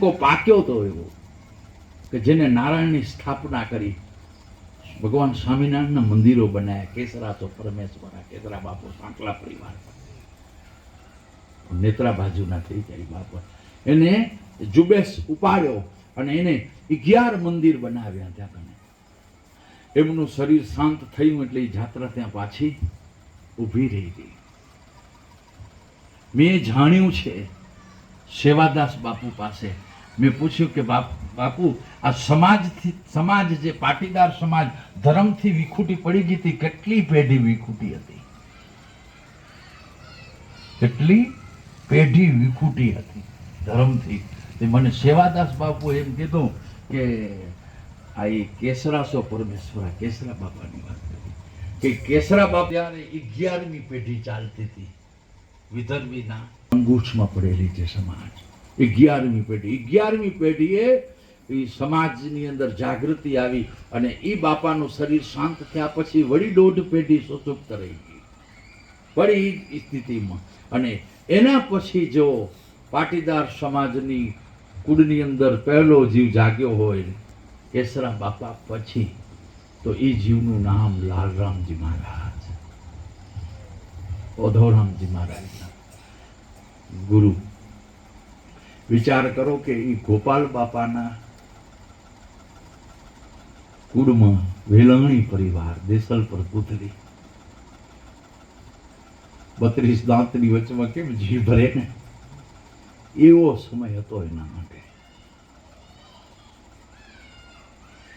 પાક્યો હતો એવો કે જેને નારાયણની સ્થાપના કરી ભગવાન સ્વામિનારાયણના મંદિરો બનાવ્યા કેસરા તો પરમેશ્વરા કેસરા બાપુ સાંકલા પરિવાર. નેત્રા બાજુના થઈ જાય બાપા. એને જુબેશ ઉપાડ્યો અને એને અગિયાર મંદિર બનાવ્યા ત્યાં કને એમનું શરીર શાંત થયું એટલે એ જાત્રા ત્યાં પાછી ઊભી રહી ગઈ. મેં જાણ્યું છે, સેવાદાસ બાપુ પાસે મેં પૂછ્યું કે બાપ, બાપુ, આ સમાજથી, સમાજ જે પાટીદાર સમાજ ધર્મથી વિખૂટી પડી ગઈ હતી, કેટલી પેઢી વિખૂટી હતી? કેટલી પેઢી વિખૂટી હતી ધર્મથી? તે મને સેવાદાસ બાપુ એમ કીધું કે આ એ કેસરાસો પરમેશ્વરા, કેસરા બાપાની વાત કરી. કે કેસરા બાપા ત્યારે અગિયારમી પેઢી ચાલતી હતી વિદર્ભીના અંગૂઠમાં પડેલી છે સમાજ અગિયારમી પેઢી. અગિયારમી પેઢીએ એ સમાજની અંદર જાગૃતિ આવી અને એ બાપાનું શરીર શાંત થયા પછી વળી દોઢ પેઢી સુસુપ્ત રહી ગઈ. વળી સ્થિતિમાં. અને એના પછી જો પાટીદાર સમાજની કુળની અંદર પહેલો જીવ જાગ્યો હોય, કેસરા બાપા પછી, તો એ જીવનું નામ લાલરામજી મહારાજ. ઓધોરામજી મહારાજના ગુરુ. વિચાર કરો કે એ ગોપાલ બાપાના કુળમાં વેલણી પરિવાર, દેસલ પર પુતળી બત્રીસ દાંતની વચમાં કેમ જી ભરે ને? એવો સમય હતો એના માટે.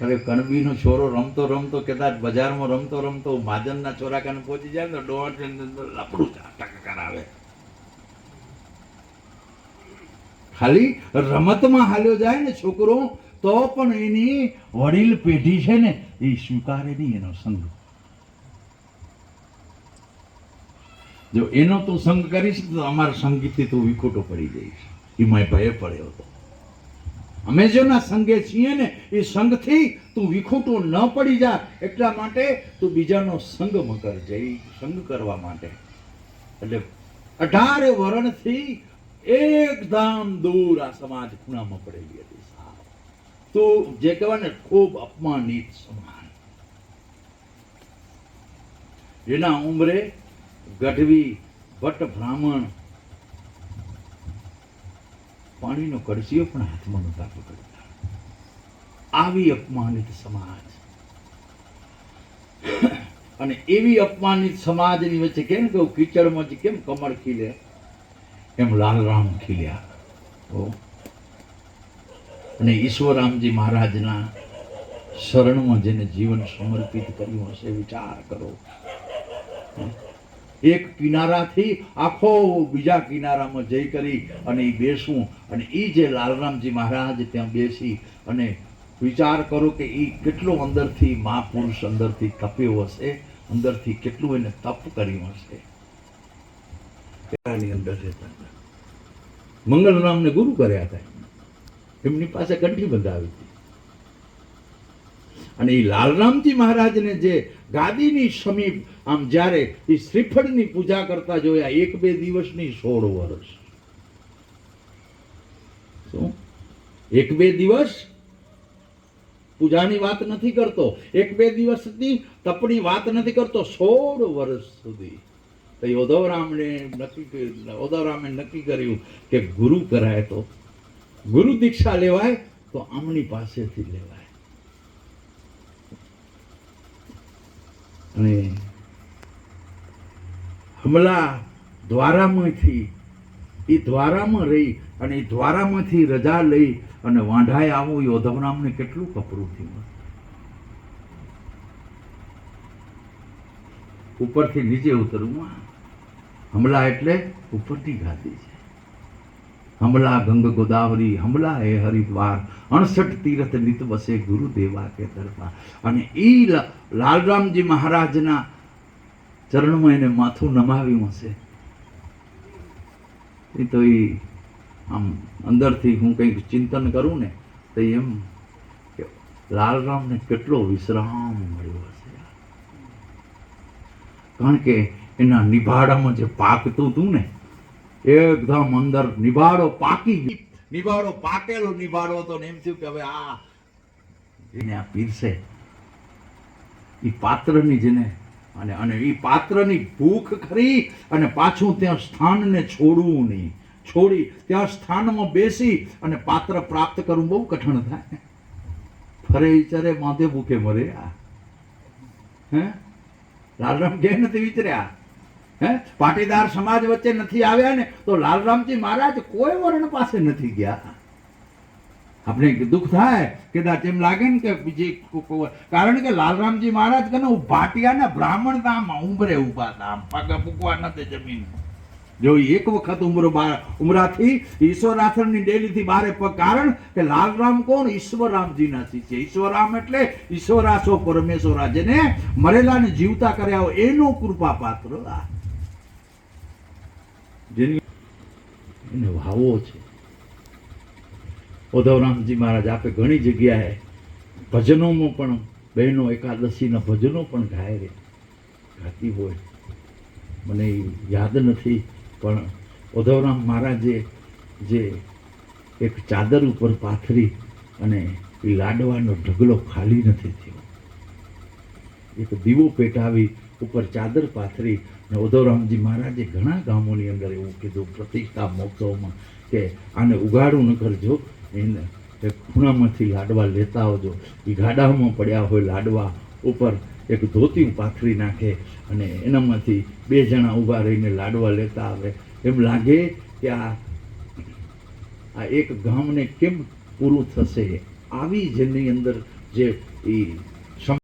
અરે કણબીનો છોરો રમતો રમતો કદાચ બજારમાં રમતો રમતો માજનના ચોરાકાને પહોંચી જાય ને લાપડું લપડું ટક કરાવે ખાલી રમતમાં હાલ્યો જાય ને છોકરો, તો પણ એની વડીલ પેઢી છે ને, એ સ્વીકારે નહીં એનો સંગ. જો એનો તું સંગ કરીશ તો અમારા સંગીતથી તું વિખોટો પડી જઈશ. એમાં ભય પડ્યો હતો. અમે જેના સંગે છીએ ને, એ સંગથી તું વિખોટો ન પડી જા. એટલા માટે તું બીજાનો સંગ મકર જઈ, સંગ કરવા માટે. એટલે અઢારે વર્ણથી એકદમ દૂર આ સમાજ ખૂણામાં પડેલી હતી સાહેબ. તો જે કહેવાય ને ખૂબ અપમાનિત સમાજ. જેના ઉંમરે ગઢવી ભટ્ટ બ્રાહ્મણ પાણીનો કડસીઓ પણ હાથમાં નહોતા પકડતા. આવી અપમાનિત સમાજ. અને એવી અપમાનિત સમાજની વચ્ચે કેમ કહું? કીચડમાં કેમ કમળ ખીલે? એમ લાલરામ ખીલ્યા તો અને ઈશ્વરામજી મહારાજના શરણમાં જેને જીવન સમર્પિત કર્યું હશે, વિચાર કરો. એક કિનારાથી આખો બીજા કિનારામાં જઈ કરી અને એ બેસવું અને એ જે લાલરામજી મહારાજ ત્યાં બેસી અને વિચાર કરો કે એ કેટલો અંદરથી મહાપુરુષ અંદરથી તપ્યો હશે, અંદરથી કેટલું એને તપ કર્યું હશે. પેલાની અંદર રહેતા હતા. મંગળરામને ગુરુ કર્યા હતા. એમની પાસે કંઠી બંધાવી હતી. અને એ લાલરામજી મહારાજને જે ગાદીની સમીપ, આમ જ્યારે એ શ્રીફળની પૂજા કરતા જોયા, એક બે દિવસની સોળ વર્ષ. શું? એક બે દિવસ? પૂજાની વાત નથી કરતો. એક બે દિવસની તપની વાત નથી કરતો. સોળ વર્ષ સુધી. તો એ ઉદ્ધવરામને નક્કી કર્યું ઉદ્ધવરામે નક્કી કર્યું કે ગુરુ કરાય તો, ગુરુ દીક્ષા લેવાય તો આમની પાસેથી લેવાય. અને હમલા દ્વારામાંથી, એ દ્વારામાં રહી અને એ દ્વારામાંથી રજા લઈ અને વાંઢાએ આવું એ ઉદ્ધવરામને કેટલું કપરું થયું? ઉપરથી નીચે ઉતરવું હમલા એટલે ઉપરથી ગાદી છે. હમલા ગંગ ગોદાવરી, હમલા એ હરિદ્વાર. અણસઠ તીર્થ નિત વસે ગુરુદેવા કે દરબાર. અને એ લાલરામજી મહારાજના ચરણમાં એને માથું નમાવ્યું હશે. એ તો એ આમ અંદરથી હું કંઈક ચિંતન કરું ને તો એમ કે લાલરામને કેટલો વિશ્રામ મળ્યો હશે. કારણ કે એના નિભાડામાં જે પાકતું હતું ને એકદમ અંદર નિભાડો પાકી નિભાડો પાકેલો નિભાડો હતો ને એમ થયું કે હવે આ એને આ પીરસે એ પાત્રની જેને, અને અને એ પાત્રની ભૂખ ખરી અને પાછું ત્યાં સ્થાનને છોડવું નહીં. છોડી ત્યાં સ્થાનમાં બેસી અને પાત્ર પ્રાપ્ત કરવું બહુ કઠણ થાય. ફરે ચરે માથે ભૂખે મરે આ. હે? લાલરામ કે નથી વિચર્યા. હે? પાટીદાર સમાજ વચ્ચે નથી આવ્યા ને, તો લાલરામજી મહારાજ કોઈ વર્ણ પાસે નથી ગયા. આપણે દુઃખ થાય, કદાચ એમ લાગે ને કે બીજી કારણ કે લાલરામજી મહારાજ કે ભાટિયાના બ્રાહ્મણ ધામ ઉભરે ઊભા ધામ પગ મૂકવા નથી જમીન. જો એક વખત ઉમર બાર ઉમરાથી ઈશ્વરાથણની ડેલીથી બારે પગ કારણ કે લાલરામ કોણ? ઈશ્વરરામજીના શિષ્ય. ઈશ્વરરામ એટલે ઈશ્વરાસો પરમેશ્વરા જેને મરેલાને જીવતા કર્યા હોય એનો કૃપા પાત્ર આ જેની એને વાવો છે. ઉદ્ધવરામજી મહારાજ આપે ઘણી જગ્યાએ ભજનોમાં પણ બહેનો એકાદશીના ભજનો પણ ગાય રે. ગાતી હોય. મને યાદ નથી. પણ ઉદ્ધવરામ મહારાજે જે એક ચાદર ઉપર પાથરી અને લાડવાનો ઢગલો ખાલી નથી થયો. એક દીવો પેટાવી ઉપર ચાદર પાથરી અને ઉદ્ધવરામજી મહારાજે ઘણા ગામોની અંદર એવું કીધું, પ્રતિષ્ઠા મહોત્સવમાં કે આને ઉગાડું ન કરજો, એને ખૂણામાંથી લાડવા લેતા આવજો. એ ગાડામાં પડ્યા હોય લાડવા ઉપર એક ધોતી પાથરી નાખે અને એનામાંથી બે જણા ઊભા રહીને લાડવા લેતા આવે. એમ લાગે કે આ આ એક ગામને કેમ પૂરું થશે? આવી જેની અંદર જે એ